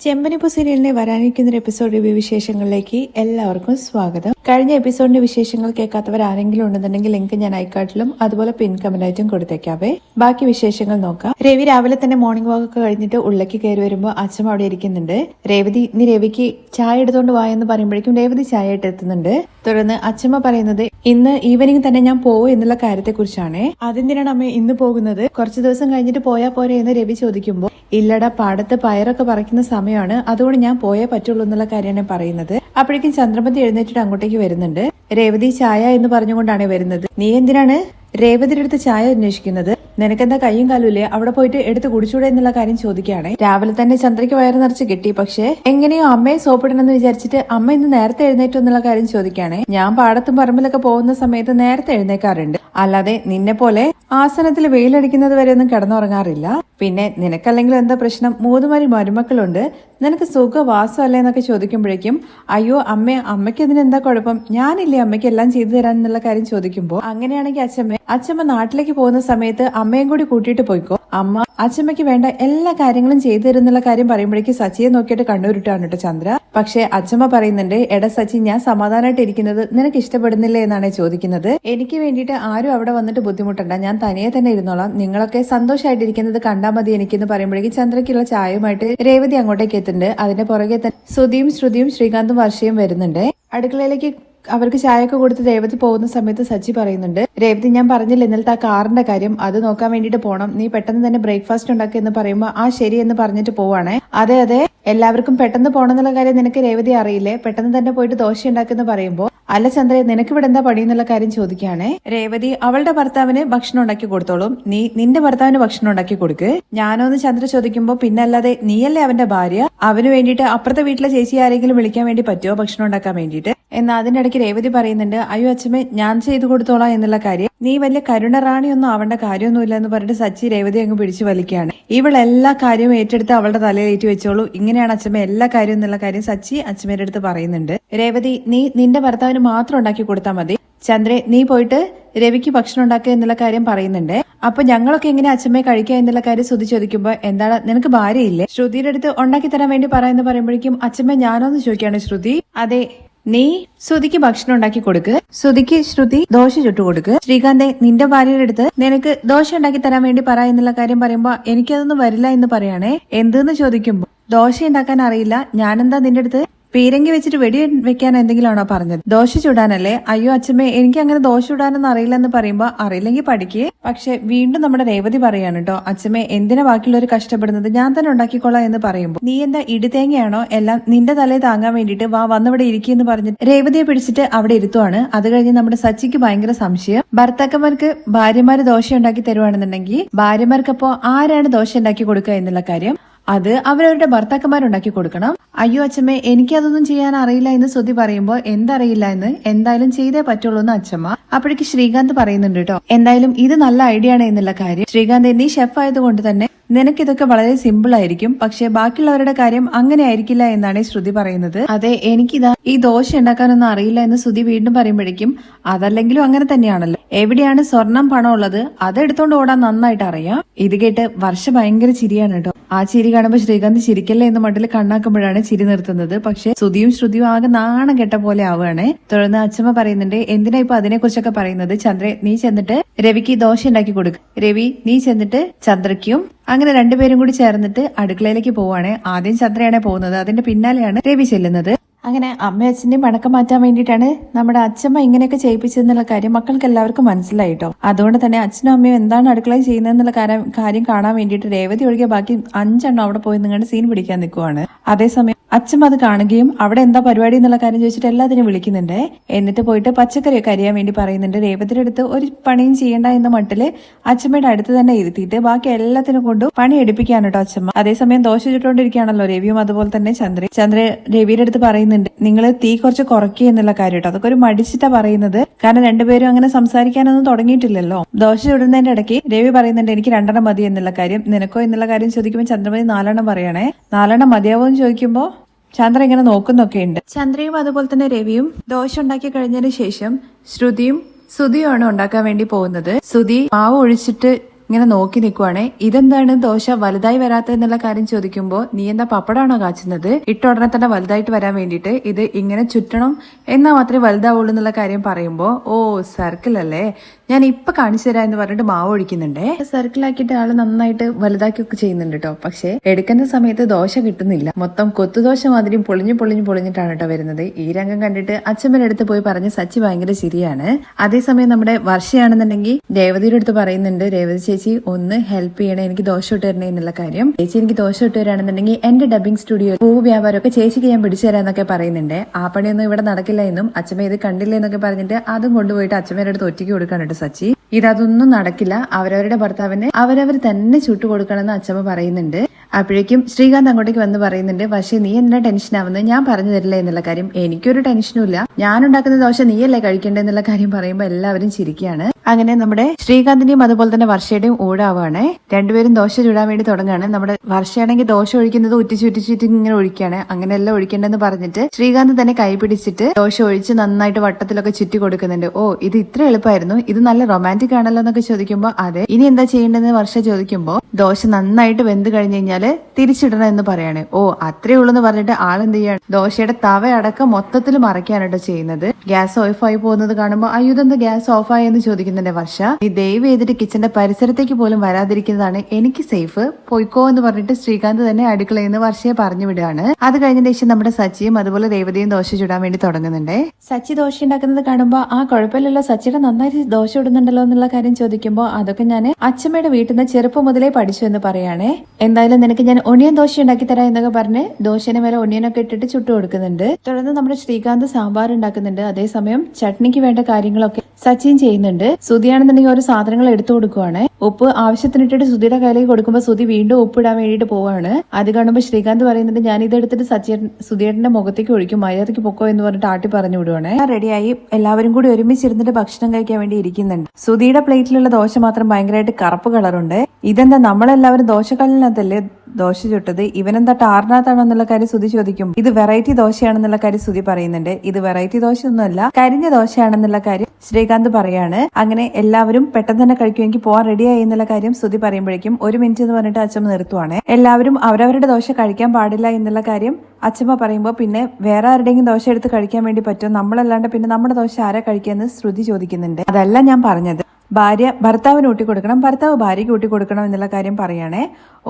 ചെമ്പനിപ്പു സീരിയലിനെ വരാനിരിക്കുന്ന ഒരു episode review വിശേഷങ്ങളിലേക്ക് എല്ലാവർക്കും സ്വാഗതം. കഴിഞ്ഞ എപ്പിസോഡിന്റെ വിശേഷങ്ങൾ കേൾക്കാത്തവർ ആരെങ്കിലും ഉണ്ടെന്നുണ്ടെങ്കിൽ ലിങ്ക് ഞാൻ ഐക്കാട്ടിലും അതുപോലെ പിൻ കമന്റായിട്ടും കൊടുത്തേക്കാവേ. ബാക്കി വിശേഷങ്ങൾ നോക്കാം. രവി രാവിലെ തന്നെ മോർണിംഗ് വാക്ക് ഒക്കെ കഴിഞ്ഞിട്ട് ഉള്ളിലേക്ക് കയറി വരുമ്പോൾ അച്ഛൻ അവിടെ ഇരിക്കുന്നുണ്ട്. രേവതി ഇനി രവിക്ക് ചായ എടുത്തോണ്ട് വായെന്ന് പറയുമ്പോഴേക്കും രേവതി ചായ ഇട്ട് എത്തുന്നുണ്ട്. തുടർന്ന് അച്ഛമ്മ പറയുന്നത് ഇന്ന് ഈവനിങ് തന്നെ ഞാൻ പോകും എന്നുള്ള കാര്യത്തെ കുറിച്ചാണ് അതെന്തിനാണ് അമ്മ ഇന്ന് പോകുന്നത്? കുറച്ച് ദിവസം കഴിഞ്ഞിട്ട് പോയാ പോരെ എന്ന് രവി ചോദിക്കുമ്പോൾ ഇല്ലട പാടത്ത് പയറൊക്കെ പറിക്കുന്ന സമയമാണ്. അതുകൊണ്ട് ഞാൻ പോയേ പറ്റുള്ളൂ എന്നുള്ള കാര്യമാണ് പറയുന്നത്. അപ്പോഴേക്കും ചന്ദ്രമതി എഴുന്നേറ്റിട്ട് അങ്ങോട്ടേക്ക് വരുന്നുണ്ട്. രേവതി ചായ എന്ന് പറഞ്ഞുകൊണ്ടാണ് വരുന്നത്. നീ എന്തിനാണ് രേവതിയുടെ അടുത്ത് ചായ അന്വേഷിക്കുന്നത്? നിനക്കെന്താ കൈയും കാലുമില്ലേ അവിടെ പോയിട്ട് എടുത്ത് കുടിച്ചൂടെ എന്നുള്ള കാര്യം ചോദിക്കുകയാണെ. രാവിലെ തന്നെ ചന്ദ്രയ്ക്ക് വയറ് നിറച്ച് കിട്ടി. പക്ഷേ എങ്ങനെയോ അമ്മയെ സോപ്പിടണമെന്ന് വിചാരിച്ചിട്ട് അമ്മ ഇന്ന് നേരത്തെ എഴുന്നേറ്റു എന്നുള്ള കാര്യം ചോദിക്കുകയാണെ. ഞാൻ പാടത്തും പറമ്പിലൊക്കെ പോകുന്ന സമയത്ത് നേരത്തെ എഴുന്നേക്കാറുണ്ട്. അല്ലാതെ നിന്നെ പോലെ ആസനത്തിൽ വെയിലടിക്കുന്നത് ഒന്നും കിടന്നുറങ്ങാറില്ല. പിന്നെ നിനക്കല്ലെങ്കിൽ എന്താ പ്രശ്നം? മൂന്നുമാരി മരുമക്കളുണ്ട്. നിനക്ക് സുഖവാസമല്ലേ എന്നൊക്കെ ചോദിക്കുമ്പോഴേക്കും അയ്യോ അമ്മ അമ്മയ്ക്ക് ഇതിനെന്താ കുഴപ്പം? ഞാനില്ലേ അമ്മയ്ക്ക് എല്ലാം ചെയ്തു തരാൻ എന്നുള്ള കാര്യം ചോദിക്കുമ്പോൾ അങ്ങനെയാണെങ്കിൽ അച്ഛമ്മ അച്ഛമ്മ നാട്ടിലേക്ക് പോകുന്ന സമയത്ത് അമ്മയും കൂടി കൂട്ടിയിട്ട് പോയിക്കോ. അമ്മ അച്ഛമ്മയ്ക്ക് വേണ്ട എല്ലാ കാര്യങ്ങളും ചെയ്തു തരുന്നുള്ള കാര്യം പറയുമ്പോഴേക്കും സച്ചിയെ നോക്കിയിട്ട് കണ്ണൂരിട്ടാണ് കേട്ടോ ചന്ദ്ര. പക്ഷെ അച്ഛമ്മ പറയുന്നുണ്ട് എടാ സച്ചി ഞാൻ സമാധാനമായിട്ട് ഇരിക്കുന്നത് നിനക്ക് ഇഷ്ടപ്പെടുന്നില്ലേ എന്നാണ് ചോദിക്കുന്നത്. എനിക്ക് വേണ്ടിയിട്ട് ആരും അവിടെ വന്നിട്ട് ബുദ്ധിമുട്ടണ്ട. ഞാൻ തനിയെ തന്നെ ഇരുന്നോളാം. നിങ്ങളൊക്കെ സന്തോഷമായിട്ടിരിക്കുന്നത് കണ്ടാൽ മതി എനിക്കെന്ന് പറയുമ്പോഴേക്കും ചന്ദ്രയ്ക്കുള്ള ചായയുമായിട്ട് രേവതി അങ്ങോട്ടേക്ക് എത്തുന്നുണ്ട്. അതിന്റെ പുറകെ തന്നെ ശ്രുതിയും ശ്രുതിയും ശ്രീകാന്തും വർഷയും വരുന്നുണ്ട്. അടുക്കളയിലേക്ക് അവർക്ക് ചായയൊക്കെ കൊടുത്ത് രേവതി പോകുന്ന സമയത്ത് സച്ചി പറയുന്നുണ്ട് രേവതി ഞാൻ പറഞ്ഞില്ല ഇന്നലത്തെ ആ കാറിന്റെ കാര്യം അത് നോക്കാൻ വേണ്ടിട്ട് പോണം നീ പെട്ടെന്ന് തന്നെ ബ്രേക്ക്ഫാസ്റ്റ് ഉണ്ടാക്കുക എന്ന് പറയുമ്പോൾ ആ ശരി എന്ന് പറഞ്ഞിട്ട് പോവാണേ. അതെ അതെ എല്ലാവർക്കും പെട്ടെന്ന് പോകണം എന്നുള്ള കാര്യം നിനക്ക് രേവതി അറിയില്ലേ? പെട്ടെന്ന് തന്നെ പോയിട്ട് ദോശ ഉണ്ടാക്കുന്ന പറയുമ്പോൾ അല്ല ചന്ദ്രയെ നിനക്ക് ഇവിടെ എന്താ പണി എന്നുള്ള കാര്യം ചോദിക്കുകയാണേ. രേവതി അവളുടെ ഭർത്താവിന് ഭക്ഷണം ഉണ്ടാക്കി കൊടുത്തോളും. നീ നിന്റെ ഭർത്താവിന് ഭക്ഷണം ഉണ്ടാക്കി കൊടുക്ക്. ഞാനോന്ന് ചന്ദ്ര ചോദിക്കുമ്പോൾ പിന്നെ അല്ലാതെ നീയല്ലേ അവന്റെ ഭാര്യ? അവന് വേണ്ടിയിട്ട് അപ്പുറത്തെ വീട്ടിലെ ചേച്ചി ആരെങ്കിലും വിളിക്കാൻ വേണ്ടി പറ്റുമോ ഭക്ഷണം ഉണ്ടാക്കാൻ വേണ്ടിയിട്ട്? എന്നാൽ ഇടയ്ക്ക് രേവതി പറയുന്നുണ്ട് അയ്യോ അച്ഛമ്മേ ഞാൻ ചെയ്തു കൊടുത്തോളാം എന്നുള്ള കാര്യം. നീ വലിയ കരുണറാണിയൊന്നും ആവേണ്ട കാര്യമൊന്നുമില്ല എന്ന് പറഞ്ഞിട്ട് സച്ചി രേവതി അങ്ങ് പിടിച്ചു വലിക്കുകയാണ്. ഇവൾ എല്ലാ കാര്യവും ഏറ്റെടുത്ത് അവളുടെ തലയിലേറ്റ് വെച്ചോളൂ. ഇങ്ങനെയാണ് അച്ഛമ്മ എല്ലാ കാര്യവും എന്നുള്ള കാര്യം സച്ചി അച്ഛമ്മയുടെ അടുത്ത് പറയുന്നുണ്ട്. രേവതി നീ നിന്റെ ഭർത്താവിന് മാത്രം ഉണ്ടാക്കി കൊടുത്താൽ മതി. ചന്ദ്രെ നീ പോയിട്ട് രവിക്ക് ഭക്ഷണം ഉണ്ടാക്കുക എന്നുള്ള കാര്യം പറയുന്നുണ്ട്. അപ്പൊ ഞങ്ങളൊക്കെ എങ്ങനെ അച്ഛമ്മയെ കഴിക്കുക എന്നുള്ള കാര്യം ശ്രുതി ചോദിക്കുമ്പോ എന്താണ്? നിനക്ക് ഭാര്യയില്ലേ? ശ്രുതിയുടെ അടുത്ത് ഉണ്ടാക്കി തരാൻ വേണ്ടി പറയുന്ന പറയുമ്പോഴേക്കും അച്ഛമ്മ ഞാനോന്ന് ചോദിക്കാണ് ശ്രുതി അതെ നീ ശ്രുതിക്ക് ഭക്ഷണം ഉണ്ടാക്കി കൊടുക്ക്. ശ്രുതിക്ക് ശ്രുതി ദോശ ചുട്ടു കൊടുക്ക്. ശ്രീകാന്തെ നിന്റെ ഭാര്യയുടെ അടുത്ത് നിനക്ക് ദോശ ഉണ്ടാക്കി തരാൻ വേണ്ടി പറ എന്നുള്ള കാര്യം പറയുമ്പോ എനിക്കതൊന്നും വരില്ല എന്ന് പറയാണേ. എന്തെന്ന് ചോദിക്കുമ്പോ ദോശ ഉണ്ടാക്കാൻ അറിയില്ല. ഞാനെന്താ നിന്റെ അടുത്ത് പീരങ്കി വെച്ചിട്ട് വെടി വെക്കാൻ എന്തെങ്കിലും ആണോ പറഞ്ഞത്? ദോശ ചുടാനല്ലേ? അയ്യോ അച്ഛമ്മേ എനിക്ക് അങ്ങനെ ദോശ ചുടാനൊന്നും അറിയില്ല എന്ന് പറയുമ്പോ അറിയില്ലെങ്കിൽ പഠിക്കേ. പക്ഷെ വീണ്ടും നമ്മുടെ രേവതി പറയാണ് കേട്ടോ അച്ഛമ്മേ എന്തിനാ ബാക്കിയുള്ളവർ കഷ്ടപ്പെടുന്നത്? ഞാൻ തന്നെ ഉണ്ടാക്കിക്കോളാം എന്ന് പറയുമ്പോൾ നീ എന്താ ഇടിതേങ്ങയാണോ? എല്ലാം നിന്റെ തലയിൽ താങ്ങാൻ വേണ്ടിയിട്ട് വാ വന്നിവിടെ ഇരിക്കുമെന്ന് പറഞ്ഞ് രേവതിയെ പിടിച്ചിട്ട് അവിടെ ഇരുത്തുവാണ്. അത് കഴിഞ്ഞ് നമ്മുടെ സച്ചിക്ക് ഭയങ്കര സംശയം. ഭർത്താക്കന്മാർക്ക് ഭാര്യമാര് ദോശ ഉണ്ടാക്കി തരുവാണെന്നുണ്ടെങ്കിൽ ഭാര്യമാർക്കപ്പോ ആരാണ് ദോശ ഉണ്ടാക്കി കൊടുക്കുക എന്നുള്ള കാര്യം അത് അവരവരുടെ ഭർത്താക്കന്മാരുണ്ടാക്കി കൊടുക്കണം. അയ്യോ അച്ഛമ്മേ എനിക്കതൊന്നും ചെയ്യാൻ അറിയില്ല എന്ന് ശ്രുതി പറയുമ്പോൾ എന്തറിയില്ല എന്ന് എന്തായാലും ചെയ്തേ പറ്റുള്ളൂ എന്ന് അച്ഛമ്മ അപ്പോഴേക്ക് ശ്രീകാന്ത് പറയുന്നുണ്ട് കേട്ടോ. എന്തായാലും ഇത് നല്ല ഐഡിയ ആണ് എന്നുള്ള കാര്യം. ശ്രീകാന്ത് എന്നീ ഷെഫ് ആയതുകൊണ്ട് തന്നെ നിനക്കിതൊക്കെ വളരെ സിമ്പിൾ ആയിരിക്കും. പക്ഷെ ബാക്കിയുള്ളവരുടെ കാര്യം അങ്ങനെ ആയിരിക്കില്ല എന്നാണ് ശ്രുതി പറയുന്നത്. അതെ എനിക്കിതാ ഈ ദോശ ഉണ്ടാക്കാനൊന്നും അറിയില്ല എന്ന് ശ്രുതി വീണ്ടും പറയുമ്പോഴേക്കും അതല്ലെങ്കിലും അങ്ങനെ തന്നെയാണല്ലോ. എവിടെയാണ് സ്വർണം പണം ഉള്ളത്? അതെടുത്തോണ്ട് ഓടാൻ നന്നായിട്ട് അറിയാം. ഇത് കേട്ട് വർഷ ഭയങ്കര ചിരിയാണ് കേട്ടോ. ആ ചിരി കാണുമ്പോൾ ശ്രീകാന്ത് ചിരിക്കല്ലേ എന്ന് മട്ടിൽ കണ്ണാക്കുമ്പോഴാണ് ചിരി നിർത്തുന്നത്. പക്ഷെ ശ്രുതിയും ശ്രുതിയും ആകെ നാണം കെട്ട പോലെ ആവുകയാണ്. തുടർന്ന് അച്ഛമ്മ പറയുന്നുണ്ട് എന്തിനാ ഇപ്പൊ അതിനെ കുറിച്ചൊക്കെ പറയുന്നത്? ചന്ദ്രൻ നീ ചെന്നിട്ട് രവിക്ക് ദോശ ഉണ്ടാക്കി കൊടുക്കും. രവി നീ ചെന്നിട്ട് ചന്ദ്രയ്ക്കും അങ്ങനെ രണ്ടുപേരും കൂടി ചേർന്നിട്ട് അടുക്കളയിലേക്ക് പോവാണ് ആദ്യം ചന്ദ്രയാണ് പോകുന്നത്. അതിന്റെ പിന്നാലെയാണ് രവി ചെല്ലുന്നത്. അങ്ങനെ അമ്മ അച്ഛന്റെയും മടക്കം മാറ്റാൻ വേണ്ടിയിട്ടാണ് നമ്മുടെ അച്ഛമ്മ ഇങ്ങനെയൊക്കെ ചെയ്യിപ്പിച്ചതെന്നുള്ള കാര്യം മക്കൾക്ക് എല്ലാവർക്കും മനസ്സിലായിട്ടോ അതുകൊണ്ട് തന്നെ അച്ഛനും അമ്മയും എന്താണ് അടുക്കളയിൽ ചെയ്യുന്നതെന്നുള്ള കാര്യം കാര്യം കാണാൻ വേണ്ടിയിട്ട് രേവതി ഒഴികെ ബാക്കി അഞ്ചെണ്ണം അവിടെ പോയി നിങ്ങളുടെ സീൻ പിടിക്കാൻ നിൽക്കുവാണ് അതേസമയം അച്ഛൻ അത് കാണുകയും അവിടെ എന്താ പരിപാടി എന്നുള്ള കാര്യം ചോദിച്ചിട്ട് എല്ലാത്തിനും വിളിക്കുന്നുണ്ട്. എന്നിട്ട് പോയിട്ട് പച്ചക്കറിയൊക്കെ അരിയാൻ വേണ്ടി പറയുന്നുണ്ട്. രേവതിയുടെ അടുത്ത് ഒരു പണിയും ചെയ്യേണ്ട എന്ന മട്ടിൽ അച്ഛമ്മയുടെ അടുത്ത് തന്നെ ഇരുത്തിയിട്ട് ബാക്കി എല്ലാത്തിനും കൊണ്ടും പണി എടുപ്പിക്കാണ് കേട്ടോ അച്ഛമ്മ. അതേസമയം ദോശ ചുട്ടുകൊണ്ടിരിക്കുകയാണല്ലോ രവിയും അതുപോലെ തന്നെ ചന്ദ്ര ചന്ദ്ര രവിയുടെ അടുത്ത് പറയുന്നുണ്ട്. നിങ്ങൾ തീ കുറച്ച് കുറയ്ക്കുക എന്നുള്ള കാര്യം കേട്ടോ അതൊക്കെ ഒരു മടിച്ചിട്ടാ പറയുന്നത്. കാരണം രണ്ടുപേരും അങ്ങനെ സംസാരിക്കാനൊന്നും തുടങ്ങിയിട്ടില്ലല്ലോ. ദോശ ചുടുന്നതിന്റെ ഇടയ്ക്ക് രവി പറയുന്നുണ്ട് എനിക്ക് രണ്ടെണ്ണം മതി എന്നുള്ള കാര്യം. നിനക്കോ എന്നുള്ള കാര്യം ചോദിക്കുമ്പോൾ ചന്ദ്രമതി നാലെണ്ണം പറയണേ. നാലെണ്ണം മതിയാവോ എന്ന് ചോദിക്കുമ്പോൾ ചന്ദ്ര ഇങ്ങനെ നോക്കുന്നൊക്കെ ഉണ്ട്. ചന്ദ്രയും അതുപോലെ തന്നെ രവിയും ദോശ ഉണ്ടാക്കി കഴിഞ്ഞതിന് ശേഷം ശ്രുതിയും സുതിയുമാണ് ഉണ്ടാക്കാൻ വേണ്ടി പോകുന്നത്. സുതി മാവ് ഒഴിച്ചിട്ട് ഇങ്ങനെ നോക്കി നിൽക്കുവാണേ ഇതെന്താണ് ദോശ വലുതായി വരാത്ത എന്നുള്ള കാര്യം ചോദിക്കുമ്പോൾ നീ എന്താ പപ്പടാണോ കാച്ചുന്നത്? ഇട്ട ഉടനെ തന്നെ വലുതായിട്ട് വരാൻ വേണ്ടിയിട്ട് ഇത് ഇങ്ങനെ ചുറ്റണം എന്നാൽ മാത്രമേ വലുതാവുള്ളൂ എന്നുള്ള കാര്യം പറയുമ്പോൾ ഓ സർക്കിൾ അല്ലേ? ഞാൻ ഇപ്പൊ കാണിച്ചു തരാം എന്ന് പറഞ്ഞിട്ട് മാവ് ഒഴിക്കുന്നുണ്ടേ. സർക്കിൾ ആക്കിയിട്ട് ആൾ നന്നായിട്ട് വലുതാക്കി ഒക്കെ ചെയ്യുന്നുണ്ട് കേട്ടോ പക്ഷെ എടുക്കുന്ന സമയത്ത് ദോശ കിട്ടുന്നില്ല. മൊത്തം കൊത്തുദോശ മാതിരി പൊളിഞ്ഞു പൊളിഞ്ഞു പൊളിഞ്ഞിട്ടാണ് കേട്ടോ വരുന്നത്. ഈ രംഗം കണ്ടിട്ട് അച്ഛമ്മയുടെ അടുത്ത് പോയി പറഞ്ഞ് സച്ചി ഭയങ്കര ശരിയാണ് അതേസമയം നമ്മുടെ വർഷയാണെന്നുണ്ടെങ്കിൽ രേവതിയുടെ അടുത്ത് പറയുന്നുണ്ട് രേവതി ചേച്ചി ഒന്ന് ഹെൽപ്പ് ചെയ്യണേ എനിക്ക് ദോശ ഇട്ട് തരണേ എന്നുള്ള കാര്യം. ചേച്ചി എനിക്ക് ദോശ ഇട്ട് തരാണെന്നുണ്ടെങ്കിൽ എന്റെ ഡബിംഗ് സ്റ്റുഡിയോ പൂ വ്യാപാരമൊക്കെ ചേച്ചിക്ക് ഞാൻ പിടിച്ചു തരാന്നൊക്കെ പറയുന്നുണ്ട്. ആ പണിയൊന്നും ഇവിടെ നടക്കില്ല എന്നും അച്ഛമ്മ ഇത് കണ്ടില്ല എന്നൊക്കെ പറഞ്ഞിട്ട് അതും കൊണ്ടുപോയിട്ട് അച്ഛമ്മയുടെ അടുത്ത് ഒറ്റയ്ക്ക് കൊടുക്കാണ് കേട്ടോ സച്ചി. ഇതൊന്നും നടക്കില്ല. അവരവരുടെ ഭർത്താവിന് അവരവർ തന്നെ ചുട്ടുകൊടുക്കണമെന്ന് അച്ഛമ്മ പറയുന്നുണ്ട്. അപ്പോഴേക്കും ശ്രീകാന്ത് അങ്ങോട്ടേക്ക് വന്ന് പറയുന്നുണ്ട് പക്ഷേ നീ എന്തിനാ ടെൻഷൻ ആവുന്നത്? ഞാൻ പറഞ്ഞു തരില്ല എന്നുള്ള കാര്യം. എനിക്കൊരു ടെൻഷനും ഇല്ല. ഞാൻ ഉണ്ടാക്കുന്ന ദോശ നീയല്ലേ കഴിക്കേണ്ടത് എന്നുള്ള കാര്യം പറയുമ്പോൾ എല്ലാവരും ചിരിക്കുകയാണ്. അങ്ങനെ നമ്മുടെ ശ്രീകാന്തിന്റെയും അതുപോലെ തന്നെ വർഷയുടെയും ഊടാവാണ്. രണ്ടുപേരും ദോശ ചൂടാൻ വേണ്ടി തുടങ്ങുകയാണ്. നമ്മുടെ വർഷയാണെങ്കിൽ ദോശ ഒഴിക്കുന്നത് ഉറ്റിച്ച് ഉറ്റിച്ചിട്ട് ഇങ്ങനെ ഒഴിക്കുകയാണ്. അങ്ങനെയല്ല ഒഴിക്കേണ്ടെന്ന് പറഞ്ഞിട്ട് ശ്രീകാന്ത് തന്നെ കൈ പിടിച്ചിട്ട് ദോശ ഒഴിച്ച് നന്നായിട്ട് വട്ടത്തിലൊക്കെ ചുറ്റി കൊടുക്കുന്നുണ്ട്. ഓ ഇത് ഇത്ര എളുപ്പമായിരുന്നു. ഇത് നല്ല റൊമാന്റിക് ആണല്ലോ എന്നൊക്കെ ചോദിക്കുമ്പോൾ അതെ. ഇനി എന്താ ചെയ്യേണ്ടതെന്ന് വർഷ ചോദിക്കുമ്പോൾ ദോശ നന്നായിട്ട് വെന്ത് കഴിഞ്ഞ് കഴിഞ്ഞാൽ തിരിച്ചിടണം എന്ന് പറയാണ്. ഓ അത്രേ ഉള്ളൂ എന്ന് പറഞ്ഞിട്ട് ആളെന്ത് ചെയ്യാണ് ദോശയുടെ തവ അടക്കം മൊത്തത്തിൽ മറയ്ക്കാനായിട്ട് ചെയ്യുന്നത്. ഗ്യാസ് ഓഫ് ആയി പോകുന്നത് കാണുമ്പോൾ അയ്യോ ഇതെന്താ ഗ്യാസ് ഓഫ് ആയി എന്ന് ചോദിക്കുന്നുണ്ട് വർഷ. ഈ ദയവ് ചെയ്തിട്ട് കിച്ചന്റെ പരിസരത്തേക്ക് പോലും വരാതിരിക്കുന്നതാണ് എനിക്ക് സേഫ്. പോയിക്കോ എന്ന് പറഞ്ഞിട്ട് ശ്രീകാന്ത് തന്നെ അടുക്കളയിൽ നിന്ന് വർഷയെ പറഞ്ഞു വിടുകയാണ്. അത് കഴിഞ്ഞതിന് ശേഷം നമ്മുടെ സച്ചിയും അതുപോലെ രേവതിയും ദോശ ചുടാൻ വേണ്ടി തുടങ്ങുന്നുണ്ട്. സച്ചി ദോശ ഉണ്ടാക്കുന്നത് കാണുമ്പോൾ ആ കുഴപ്പമില്ലല്ലോ സച്ചിയുടെ നന്നായി ദോശ ഇടുന്നുണ്ടല്ലോ എന്നുള്ള കാര്യം ചോദിക്കുമ്പോൾ അതൊക്കെ ഞാൻ അച്ഛമ്മയുടെ വീട്ടിൽ നിന്ന് ചെറുപ്പം മുതലേ പഠിച്ചു എന്ന് പറയാണേ. എന്തായാലും നിനക്ക് ഞാൻ ഒണിയൻ ദോശ ഉണ്ടാക്കി തരാം എന്നൊക്കെ പറഞ്ഞ് ദോശേനെ മേലെ ഒണിയനൊക്കെ ഇട്ടിട്ട് ചുട്ടു കൊടുക്കുന്നുണ്ട്. തുടർന്ന് നമ്മുടെ ശ്രീകാന്ത് സാമ്പാർ ഉണ്ടാക്കുന്നുണ്ട്. അതേസമയം ചട്നിക്ക് വേണ്ട കാര്യങ്ങളൊക്കെ സച്ചിൻ ചെയ്യുന്നുണ്ട്. സുതിയാണെന്നുണ്ടെങ്കിൽ ഓരോ സാധനങ്ങൾ എടുത്തു കൊടുക്കുവാണ്. ഉപ്പ് ആവശ്യത്തിനിട്ടിട്ട് സുധിയുടെ കയ്യിലേക്ക് കൊടുക്കുമ്പോൾ സുധി വീണ്ടും ഉപ്പിടാൻ വേണ്ടിയിട്ട് പോവാണ്. അത് കാണുമ്പോൾ ശ്രീകാന്ത് പറയുന്നുണ്ട് ഞാൻ ഇത് എടുത്തിട്ട് സച്ചിൻ സുധിയേട്ടന്റെ മുഖത്തേക്ക് ഒഴിക്കും മര്യാദയ്ക്ക് പൊക്കോ എന്ന് പറഞ്ഞിട്ട് ആട്ടി പറഞ്ഞു വിടുവാണ്. റെഡിയായി. എല്ലാവരും കൂടി ഒരുമിച്ചിരുന്നിട്ട് ഭക്ഷണം കഴിക്കാൻ വേണ്ടി ഇരിക്കുന്നുണ്ട്. സുധിയുടെ പ്ലേറ്റിലുള്ള ദോശ മാത്രം ഭയങ്കരമായിട്ട് കറുപ്പ് കളറുണ്ട്. ഇതെന്താ നമ്മളെല്ലാവരും ദോശക്കല്ലിനകത്തല്ലേ ദോശ ചുട്ടത്? ഇവനെന്താ ടാറിനകത്താണോ എന്നുള്ള കാര്യം സുതി ചോദിക്കും. ഇത് വെറൈറ്റി ദോശയാണെന്നുള്ള കാര്യം സുതി പറയുന്നുണ്ട്. ഇത് വെറൈറ്റി ദോശ ഒന്നുമല്ല കരിഞ്ഞ ദോശയാണെന്നുള്ള കാര്യം ശ്രീകാന്ത് പറയാണ് അങ്ങനെ എല്ലാവരും പെട്ടെന്ന് തന്നെ കഴിക്കുമെങ്കിൽ പോവാൻ റെഡിയായി എന്നുള്ള കാര്യം സുധി പറയുമ്പോഴേക്കും ഒരു മിനിറ്റ് എന്ന് പറഞ്ഞിട്ട് അച്ഛമ്മ നിർത്തുവാണ്. എല്ലാവരും അവരവരുടെ ദോശ കഴിക്കാൻ പാടില്ല എന്നുള്ള കാര്യം അച്ഛമ്മ പറയുമ്പോൾ പിന്നെ വേറെ ആരുടെയെങ്കിലും ദോശ എടുത്ത് കഴിക്കാൻ വേണ്ടി പറ്റും നമ്മളല്ലാണ്ട് പിന്നെ നമ്മുടെ ദോശ ആരാ കഴിക്കാന്ന് ശ്രുതി ചോദിക്കുന്നുണ്ട്. അതല്ല ഞാൻ പറഞ്ഞത്. ഭാര്യ ഭർത്താവിന് ഊട്ടി കൊടുക്കണം ഭർത്താവ് ഭാര്യയ്ക്ക് ഊട്ടി കൊടുക്കണം എന്നുള്ള കാര്യം പറയണേ.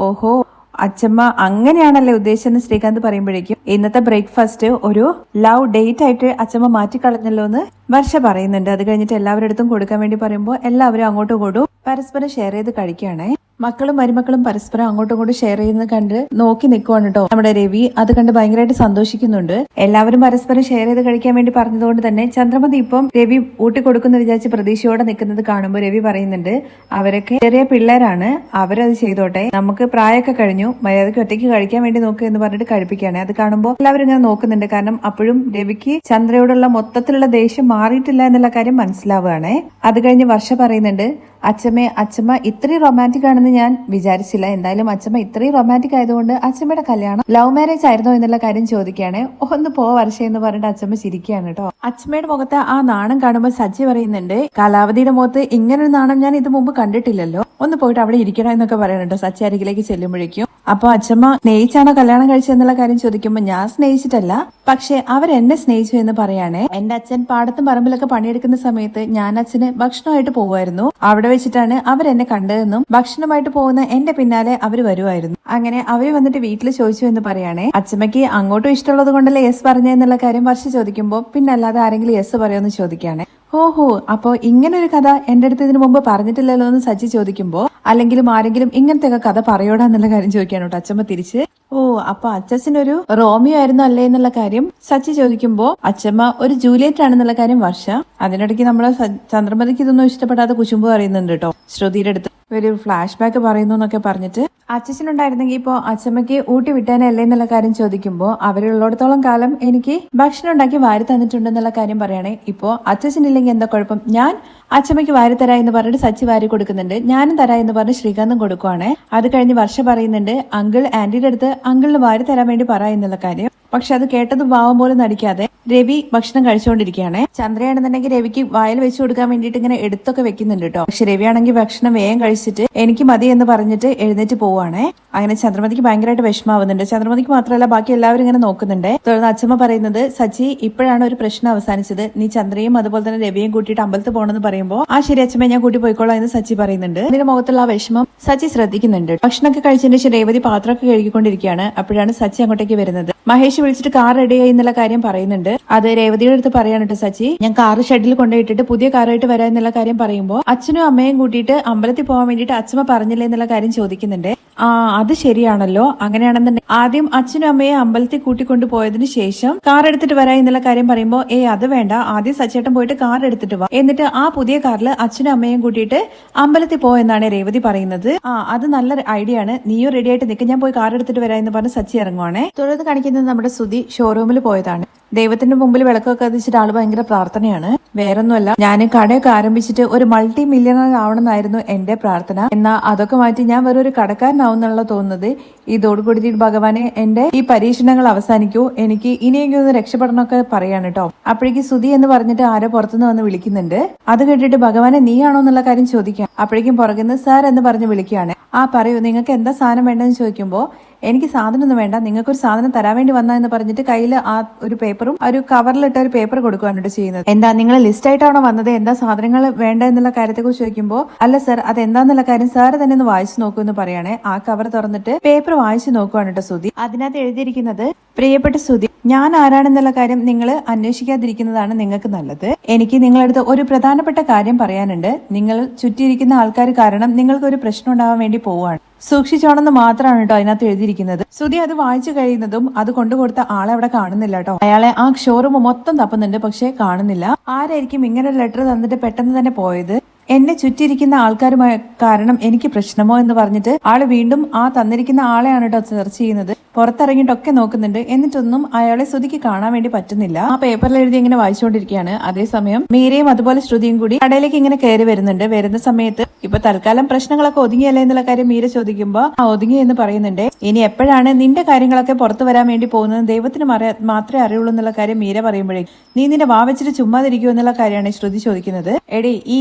ഓഹോ അച്ഛമ്മ അങ്ങനെയാണല്ലേ ഉദ്ദേശിച്ചെന്ന് ശ്രീകാന്ത് പറയുമ്പോഴേക്കും ഇന്നത്തെ ബ്രേക്ക്ഫാസ്റ്റ് ഒരു ലവ് ഡേറ്റ് ആയിട്ട് അച്ഛമ്മ മാറ്റിക്കളഞ്ഞല്ലോ എന്ന് വർഷ പറയുന്നുണ്ട്. അത് കഴിഞ്ഞിട്ട് എല്ലാവരുടെ അടുത്തും കൊടുക്കാൻ വേണ്ടി പറയുമ്പോൾ എല്ലാവരും അങ്ങോട്ടും ഇങ്ങോട്ടും പരസ്പരം ഷെയർ ചെയ്ത് കഴിക്കുകയാണേ. മക്കളും മരുമക്കളും പരസ്പരം അങ്ങോട്ടും ഇങ്ങോട്ടും ഷെയർ ചെയ്യുന്നത് കണ്ട് നോക്കി നിൽക്കുവാണ് കേട്ടോ നമ്മുടെ രവി. അത് കണ്ട് ഭയങ്കരമായിട്ട് സന്തോഷിക്കുന്നുണ്ട്. എല്ലാവരും പരസ്പരം ഷെയർ ചെയ്ത് കഴിക്കാൻ വേണ്ടി പറഞ്ഞതുകൊണ്ട് തന്നെ ചന്ദ്രമതി ഇപ്പം രവി ഊട്ടി കൊടുക്കുന്ന വിചാരിച്ച് പ്രതീക്ഷയോടെ നിൽക്കുന്നത് കാണുമ്പോൾ രവി പറയുന്നുണ്ട് അവരൊക്കെ ചെറിയ പിള്ളേരാണ്. അവരത് ചെയ്തോട്ടെ. നമുക്ക് പ്രായമൊക്കെ കഴിഞ്ഞു. മര്യാദയ്ക്ക് ഒറ്റയ്ക്ക് കഴിക്കാൻ വേണ്ടി നോക്കുക എന്ന് പറഞ്ഞിട്ട് കഴിപ്പിക്കുകയാണ്. അത് കാണുമ്പോൾ എല്ലാവരും ഇങ്ങനെ നോക്കുന്നുണ്ട്. കാരണം അപ്പോഴും രവിക്ക് ചന്ദ്രയോടുള്ള മൊത്തത്തിലുള്ള ദേഷ്യം മാറിയിട്ടില്ല എന്നുള്ള കാര്യം മനസ്സിലാവുകയാണ്. അത് കഴിഞ്ഞ് വർഷ പറയുന്നുണ്ട് അച്ഛമ്മ അച്ഛമ്മ ഇത്രയും റൊമാന്റിക് ആണെന്ന് ഞാൻ വിചാരിച്ചില്ല. എന്തായാലും അച്ഛമ്മ ഇത്രയും റൊമാന്റിക് ആയതുകൊണ്ട് അച്ഛമ്മയുടെ കല്യാണം ലവ് മാരേജ് ആയിരുന്നോ എന്നുള്ള കാര്യം ചോദിക്കുകയാണ്. ഒന്ന് പോ വർഷ എന്ന് പറഞ്ഞിട്ട് അച്ഛമ്മ ചിരിക്കുകയാണ് കേട്ടോ. അച്ഛമ്മയുടെ മുഖത്ത് ആ നാണം കാണുമ്പോൾ സജ്ജി പറയുന്നുണ്ട് കാലാവധിയുടെ മുഖത്ത് ഇങ്ങനൊരു നാണം ഞാൻ ഇത് മുമ്പ് കണ്ടിട്ടില്ലല്ലോ. ഒന്ന് പോയിട്ട് അവിടെ ഇരിക്കണം എന്നൊക്കെ പറയുന്നുണ്ടോ സച്ചി അരികിലേക്ക് ചെല്ലുമ്പോഴേക്കും. അപ്പൊ അച്ഛമ്മ സ്നേഹിച്ചാണോ കല്യാണം കഴിച്ചതെന്നുള്ള കാര്യം ചോദിക്കുമ്പോൾ ഞാൻ സ്നേഹിച്ചിട്ടല്ല. പക്ഷെ എന്നെ സ്നേഹിച്ചു എന്ന് പറയാണേ. എന്റെ അച്ഛൻ പാടത്തും പറമ്പിലൊക്കെ പണിയെടുക്കുന്ന സമയത്ത് ഞാൻ അച്ഛന് ഭക്ഷണമായിട്ട് പോകുമായിരുന്നു. അവിടെ വെച്ചിട്ടാണ് അവരെന്നെ കണ്ടതെന്നും ഭക്ഷണമായിട്ട് പോകുന്ന എന്റെ പിന്നാലെ അവർ വരുമായിരുന്നു അങ്ങനെ അവർ വന്നിട്ട് വീട്ടിൽ ചോദിച്ചു എന്ന് പറയാണേ അച്ഛമ്മയ്ക്ക് അങ്ങോട്ടും ഇഷ്ടമുള്ളത് കൊണ്ടല്ലേ യെസ് പറഞ്ഞെന്നുള്ള കാര്യം വർഷ ചോദിക്കുമ്പോൾ പിന്നെ അല്ലാതെ ആരെങ്കിലും യെസ് പറയുമെന്ന് ചോദിക്കുകയാണ് ഓഹോ അപ്പോ ഇങ്ങനെ ഒരു കഥ എന്റെ അടുത്ത് ഇതിനു മുമ്പ് പറഞ്ഞിട്ടില്ലല്ലോ എന്ന് സജ്ജി ചോദിക്കുമ്പോ അല്ലെങ്കിലും ആരെങ്കിലും ഇങ്ങനത്തെ ഒക്കെ കഥ പറയോടാ എന്നുള്ള കാര്യം ചോദിക്കാണ് കേട്ടോ അച്ഛമ്മ തിരിച്ച്. ഓ അപ്പൊ അച്ഛനൊരു റോമിയോ ആയിരുന്നു അല്ലേ എന്നുള്ള കാര്യം സച്ചി ചോദിക്കുമ്പോ അച്ചമ്മ ഒരു ജൂലിയറ്റ് ആണെന്നുള്ള കാര്യം വർഷ അതിനിടയ്ക്ക് നമ്മളെ ചന്ദ്രമതിക്ക് ഇതൊന്നും ഇഷ്ടപ്പെടാതെ കുശുമ്പ് പറയുന്നുണ്ട് കേട്ടോ ശ്രുതിയുടെ അടുത്ത്. ഒരു ഫ്ലാഷ് ബാക്ക് പറയുന്നു എന്നൊക്കെ പറഞ്ഞിട്ട് അച്ഛനുണ്ടായിരുന്നെങ്കിൽ ഇപ്പോ അച്ഛമ്മയ്ക്ക് ഊട്ടി വിട്ടേനല്ലേ എന്നുള്ള കാര്യം ചോദിക്കുമ്പോൾ അവരുള്ളിടത്തോളം കാലം എനിക്ക് ഭക്ഷണം ഉണ്ടാക്കി വാരി തന്നിട്ടുണ്ടെന്നുള്ള കാര്യം പറയണേ. ഇപ്പോ അച്ഛനില്ലെങ്കിൽ എന്താ കുഴപ്പം? ഞാൻ അച്ഛമ്മയ്ക്ക് വാരി തരാ എന്ന് പറഞ്ഞിട്ട് സച്ചി വാരി കൊടുക്കുന്നുണ്ട്. ഞാനും തരാ എന്ന് പറഞ്ഞ് ശ്രീകാന്തും കൊടുക്കുവാണ്. അത് കഴിഞ്ഞ് വർഷ പറയുന്നുണ്ട് അങ്കിൾ ആന്റിയുടെ അടുത്ത് അങ്കിളിന് വാരി തരാൻ വേണ്ടി പറ എന്നുള്ള കാര്യം. പക്ഷെ അത് കേട്ടത് ഭാവം പോലും നടിക്കാതെ രവി ഭക്ഷണം കഴിച്ചുകൊണ്ടിരിക്കുകയാണ്. ചന്ദ്രയാണെന്നുണ്ടെങ്കിൽ രവിക്ക് വായിൽ വെച്ച് കൊടുക്കാൻ വേണ്ടിയിട്ട് ഇങ്ങനെ എടുത്തൊക്കെ വെക്കുന്നുണ്ട് കേട്ടോ. പക്ഷെ രവിയാണെങ്കിൽ ഭക്ഷണം വേഗം കഴിച്ചിട്ട് എനിക്ക് മതി എന്ന് പറഞ്ഞിട്ട് എഴുന്നേറ്റ് പോവാണ് അങ്ങനെ ചന്ദ്രമതിക്ക് ഭയങ്കരമായിട്ട് വിഷമാവുന്നുണ്ട് ചന്ദ്രമതിക്ക് മാത്രമല്ല ബാക്കി എല്ലാവരും ഇങ്ങനെ നോക്കുന്നുണ്ട്. തുടർന്ന് അച്ഛമ്മ പറയുന്നത് സച്ചി ഇപ്പോഴാണ് ഒരു പ്രശ്നം അവസാനിച്ചത്. നീ ചന്ദ്രയും അതുപോലെ തന്നെ രവിയും കൂട്ടിയിട്ട് അമ്പലത്തിൽ പോകണമെന്ന് പറയുമ്പോൾ ആ ശരി അച്ഛമ്മ ഞാൻ കൂട്ടി പോയിക്കോളാം എന്ന് സച്ചി പറയുന്നുണ്ട്. അതിന്റെ മുഖത്തുള്ള ആ വിഷമം സച്ചി ശ്രദ്ധിക്കുന്നുണ്ട്. ഭക്ഷണമൊക്കെ കഴിച്ചതിന് ശേഷം രേവതി പാത്രമൊക്കെ കഴുകിക്കൊണ്ടിരിക്കുകയാണ്. അപ്പോഴാണ് സച്ചി അങ്ങോട്ടേക്ക് വരുന്നത്. മഹേഷ് വിളിച്ചിട്ട് കാർ റെഡിയായി എന്നുള്ള കാര്യം പറയുന്നുണ്ട്. അത് രേവതിയുടെ അടുത്ത് പറയാണ് കേട്ടോ സച്ചി. ഞാൻ കാർ ഷെഡിൽ കൊണ്ടുപോയിട്ടിട്ട് പുതിയ കാറായിട്ട് വരാം എന്നുള്ള കാര്യം പറയുമ്പോൾ അച്ഛനും അമ്മയും കൂട്ടിയിട്ട് അമ്പലത്തിൽ പോകാൻ വേണ്ടിയിട്ട് അച്ഛമ്മ പറഞ്ഞില്ലേ എന്നുള്ള കാര്യം ചോദിക്കുന്നുണ്ട്. ആ അത് ശരിയാണല്ലോ. അങ്ങനെയാണെന്നുണ്ടെങ്കിൽ ആദ്യം അച്ഛനും അമ്മയെ അമ്പലത്തിൽ കൂട്ടിക്കൊണ്ടു പോയതിനു ശേഷം കാർ എടുത്തിട്ട് വരാം എന്നുള്ള കാര്യം പറയുമ്പോൾ ഏ അത് വേണ്ട. ആദ്യം സച്ചേട്ടൻ പോയിട്ട് കാർ എടുത്തിട്ട് വാ. എന്നിട്ട് ആ പുതിയ കാറിൽ അച്ഛനും അമ്മയും കൂട്ടിയിട്ട് അമ്പലത്തിൽ പോ എന്നാണ് രേവതി പറയുന്നത്. ആ അത് നല്ല ഐഡിയ ആണ്. നീയോ റെഡി ആയിട്ട് നിൽക്കും ഞാൻ പോയി കാർ എടുത്തിട്ട് വരാം എന്ന് പറഞ്ഞ് സച്ചി ഇറങ്ങുവാണേ. തുടർന്ന് കാണിക്കുന്നത് നമ്മുടെ സുധി ഷോറൂമിൽ പോയതാണ്. ദൈവത്തിന്റെ മുമ്പിൽ വിളക്കൊക്കെ കത്തിച്ചിട്ട് ആൾ ഭയങ്കര പ്രാർത്ഥനയാണ്. വേറെ ഒന്നുമല്ല ഞാൻ കടയൊക്കെ ആരംഭിച്ചിട്ട് ഒരു മൾട്ടി മില്യണർ ആവണമെന്നായിരുന്നു എന്റെ പ്രാർത്ഥന. എന്നാ അതൊക്കെ മാറ്റി ഞാൻ വെറും ഒരു കടക്കാരനാവും എന്നുള്ള തോന്നുന്നത്. ഇതോടുകൂടി ഭഗവാനെ എന്റെ ഈ പരീക്ഷണങ്ങൾ അവസാനിക്കൂ. എനിക്ക് ഇനിയെങ്കിലും ഒന്ന് രക്ഷപ്പെടണമൊക്കെ പറയാണ് കേട്ടോ അപ്പോഴേക്ക് സുധി എന്ന് പറഞ്ഞിട്ട് ആരോ പുറത്തുനിന്ന് വന്ന് വിളിക്കുന്നുണ്ട്. അത് കേട്ടിട്ട് ഭഗവാനെ നീയാണോ എന്നുള്ള കാര്യം ചോദിക്കാം. അപ്പോഴേക്കും പുറകുന്ന് സാർ എന്ന് പറഞ്ഞ് വിളിക്കുകയാണ്. ആ പറയൂ നിങ്ങൾക്ക് എന്താ സാധനം വേണ്ടതെന്ന് ചോദിക്കുമ്പോൾ എനിക്ക് സാധനമൊന്നും വേണ്ട. നിങ്ങൾക്കൊരു സാധനം തരാൻ വേണ്ടി വന്ന എന്ന് പറഞ്ഞിട്ട് കയ്യിൽ ആ ഒരു പേപ്പറും ഒരു കവറിലിട്ട ഒരു പേപ്പർ കൊടുക്കുകയാണ് ചെയ്യുന്നത്. എന്താ നിങ്ങൾ ലിസ്റ്റ് ആയിട്ടാണോ വന്നത്? എന്താ സാധനങ്ങൾ വേണ്ട എന്നുള്ള കാര്യത്തെ കുറിച്ച് ചോദിക്കുമ്പോൾ അല്ല സർ അത് എന്താന്നുള്ള കാര്യം സാർ തന്നെ ഒന്ന് വായിച്ചു നോക്കൂ എന്ന് പറയണേ ആ കവർ തുറന്നിട്ട് പേപ്പർ വായിച്ചു നോക്കുവാണ് കേട്ടോ സുധി അതിനകത്ത് എഴുതിയിരിക്കുന്നത് പ്രിയപ്പെട്ട സുധി ഞാൻ ആരാണെന്നുള്ള കാര്യം നിങ്ങൾ അന്വേഷിക്കാതിരിക്കുന്നതാണ് നിങ്ങൾക്ക് നല്ലത്. എനിക്ക് നിങ്ങളടുത്ത് ഒരു പ്രധാനപ്പെട്ട കാര്യം പറയാനുണ്ട്. നിങ്ങൾ ചുറ്റിയിരിക്കുന്ന ആൾക്കാർ കാരണം നിങ്ങൾക്ക് ഒരു പ്രശ്നം ഉണ്ടാവാൻ വേണ്ടി പോവുകയാണ്. സൂക്ഷിച്ചോണെന്ന് മാത്രമാണ് കേട്ടോ അതിനകത്ത് എഴുതിയിരിക്കുന്നത്. ശ്രുതി അത് വായിച്ചു കഴിയുന്നതും അത് കൊണ്ടുകൊടുത്ത ആളെ അവിടെ കാണുന്നില്ല കേട്ടോ അയാളെ ആ ഷോറൂം മൊത്തം തപ്പുന്നുണ്ട് പക്ഷെ കാണുന്നില്ല. ആരായിരിക്കും ഇങ്ങനെ ഒരു ലെറ്റർ തന്നിട്ട് പെട്ടെന്ന് തന്നെ പോയത്? എന്നെ ചുറ്റിയിരിക്കുന്ന ആൾക്കാരുമായി കാരണം എനിക്ക് പ്രശ്നമോ എന്ന് പറഞ്ഞിട്ട് ആൾ വീണ്ടും ആ തന്നിരിക്കുന്ന ആളെയാണ് കേട്ടോ സെർച്ച് ചെയ്യുന്നത്. പുറത്തിറങ്ങിയിട്ടൊക്കെ നോക്കുന്നുണ്ട്. എന്നിട്ടൊന്നും അയാളെ ശ്രുതിക്ക് കാണാൻ വേണ്ടി പറ്റുന്നില്ല. ആ പേപ്പറിൽ എഴുതി ഇങ്ങനെ വായിച്ചുകൊണ്ടിരിക്കുകയാണ്. അതേസമയം മീരയും അതുപോലെ ശ്രുതിയും കൂടി കടയിലേക്ക് ഇങ്ങനെ കയറി വരുന്നുണ്ട്. വരുന്ന സമയത്ത് ഇപ്പൊ തൽക്കാലം പ്രശ്നങ്ങളൊക്കെ ഒതുങ്ങിയല്ലേ എന്നുള്ള കാര്യം മീര ചോദിക്കുമ്പോ ആ ഒതുങ്ങി എന്ന് പറയുന്നുണ്ട്. ഇനി എപ്പോഴാണ് നിന്റെ കാര്യങ്ങളൊക്കെ പുറത്തു വരാൻ വേണ്ടി പോകുന്നത്? ദൈവത്തിന് മാത്രമേ അറിയുള്ളൂ എന്നുള്ള കാര്യം മീര പറയുമ്പോഴേ നീ നിന്റെ വാ വെച്ചിട്ട് ചുമ്മാതിരിക്കൂ എന്നുള്ള കാര്യമാണ് ശ്രുതി ചോദിക്കുന്നത്. എടി ഈ